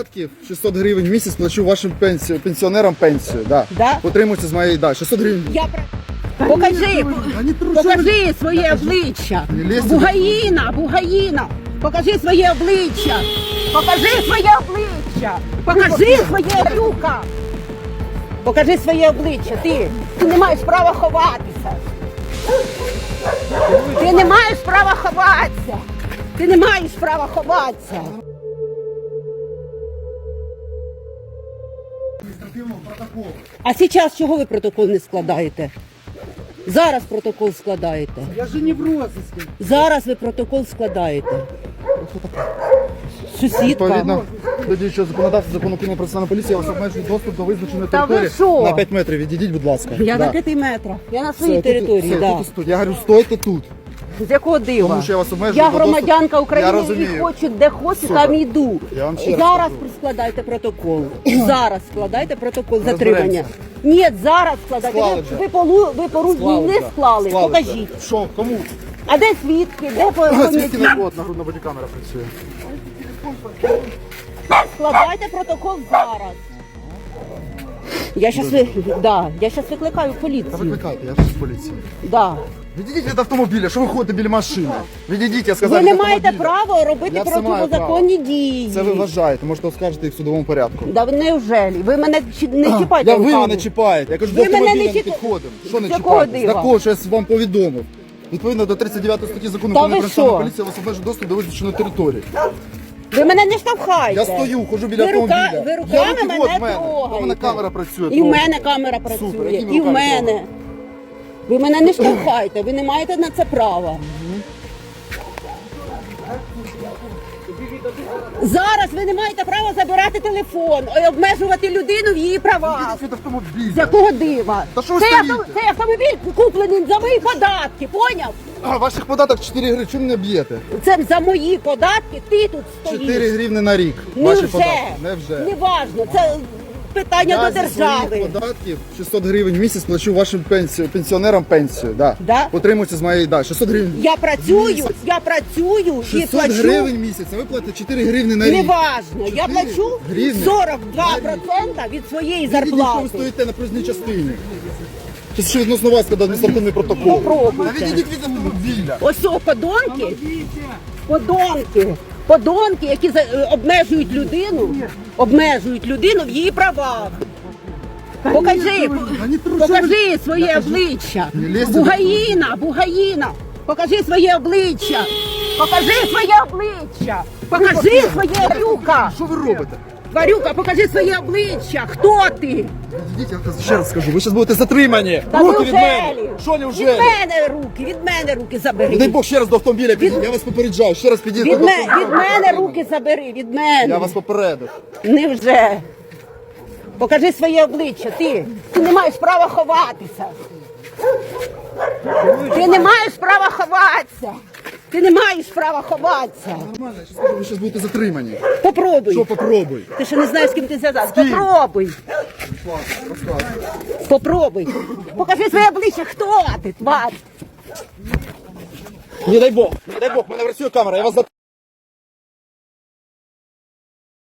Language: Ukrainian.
податків, 600 гривень в місяць плачу вашим пенсію, пенсіонерам пенсію. Да. Да? Утримуються з моєї, да, 600 гривень. Я про- Покажи, покажи своє обличчя. Лізьте. Бугаїна, бугаїна. Покажи своє обличчя. Покажи своє обличчя. Покажи своє брюка. Покажи своє обличчя. Ти, ти не маєш права ховатися. Ти не маєш права ховатися. Ти не маєш права ховатися. А зараз чого ви протокол не складаєте? Зараз протокол складаєте. Я же не в розыске. Зараз ви протокол складаєте. Сусідка. Відповідно до діючого законодавства закону України про національну поліцію, я вас обмежую доступ до визначеної Та ви території на 5 метрів. Відійдіть, будь ласка. Я да. на 5 метрах. Я на Все, своїй тут- території. все, да. тут і тут. Я говорю, стойте тут. З якого дива? Тому що я вас обмежую Я до громадянка доступу. України Я і розумію. хочу, де хочу, Супер. там йду. Я вам ще раз зараз кажу. складайте протокол. Зараз складайте протокол затримання. Розберемося. Ні, зараз складайте. Склали Ви, вже. ви, полу, ви порушення не склали. Склали Покажіть. Що, кому? А де свідки? Де по- Свідки помічник? на код, нагрудна бодікамера працює. Складайте протокол зараз. Я щас, ви... да, я щас викликаю Та поліцію. викликайте, я ж з поліції. Да. Відійдіть від автомобіля, що ви ходите біля машини? Відійдіть, я сказав. Ви не від маєте автомобіля. права робити Я маю протизаконні дії. Це ви вважаєте, можете оскаржити їх в судовому порядку. Да ви неужелі? Ви мене чи- не чіпайте Я ви руками. мене чіпаєте. Я кажу, Ви до мене автомобіля не не чіпа- підходимо. Що не З якого чіпаєте? дива? Такого, що я вам повідомив. Відповідно до 39 статті закону Та про ви національну поліцію вас обмежує доступ до визначеної території. Ви мене не штовхайте. Я стою, хожу біля ви рука, автомобіля. ви Я руками руки мене от в мене. трогаєте. У мене камера працює. І в трохи. мене камера працює. Супер, і в руками мене. трогати? Ви мене не штовхайте, ви не маєте на це права. Зараз ви не маєте права забирати телефон і обмежувати людину в її правах. Від автомобіля. З якого дива? Та що ви цей, стоїте? авто- цей автомобіль куплений за мої податки, поняв? А, ваших податок 4 гривні. Чому мене б'єте? Це за мої податки ти тут стоїш. 4 гривні на рік. Не Ваші вже. податки. Не вже. Не важно. Це питання Я до держави. податків 600 гривень в місяць плачу вашим пенсію, пенсіонерам пенсію. Да. Да? Утримуються з моєї, да, 600 гривень. Я працюю, я працюю і 600 плачу. гривень в місяць, а ви платите 4 гривні на рік. Неважно, я 4 плачу гривні. 42% від своєї ви зарплати. стоїте на проїзній частині. Чи що відносно вас складав адміністративний протокол? Попробуйте. Та відійдіть від автомобіля. Ось о, подонки, подонки, подонки, які е, обмежують людину, обмежують людину в її правах. Покажи, покажи своє обличчя. Бугаїна, бугаїна. Покажи своє обличчя. Покажи своє обличчя. Покажи своє брюка. Що ви робите? Тварюка, покажи своє обличчя. Хто ти? Відійдіть, я ще раз скажу, ви зараз будете затримані. Та Руки від мене. Що Від неужели? мене руки, від мене руки забери. Дай Бог ще раз до автомобіля підійдіть. Я вас попереджаю, ще раз підійдіть Від, до ме- автомобіля. від мене руки забери, від мене. Я вас попередив. Невже? Покажи своє обличчя. Ти, ти не маєш права ховатися. Ти не маєш права ховатися. Ти не маєш права ховатися. Нормально, я скажу, ви зараз будете затримані. Попробуй. Що попробуй? Ти ще не знаєш, з ким ти зв'язався. ким? Попробуй. Попробуй. Покажи своє обличчя, хто ти, тварь. Не дай Бог, не дай Бог, в мене працює камера, я вас затримую.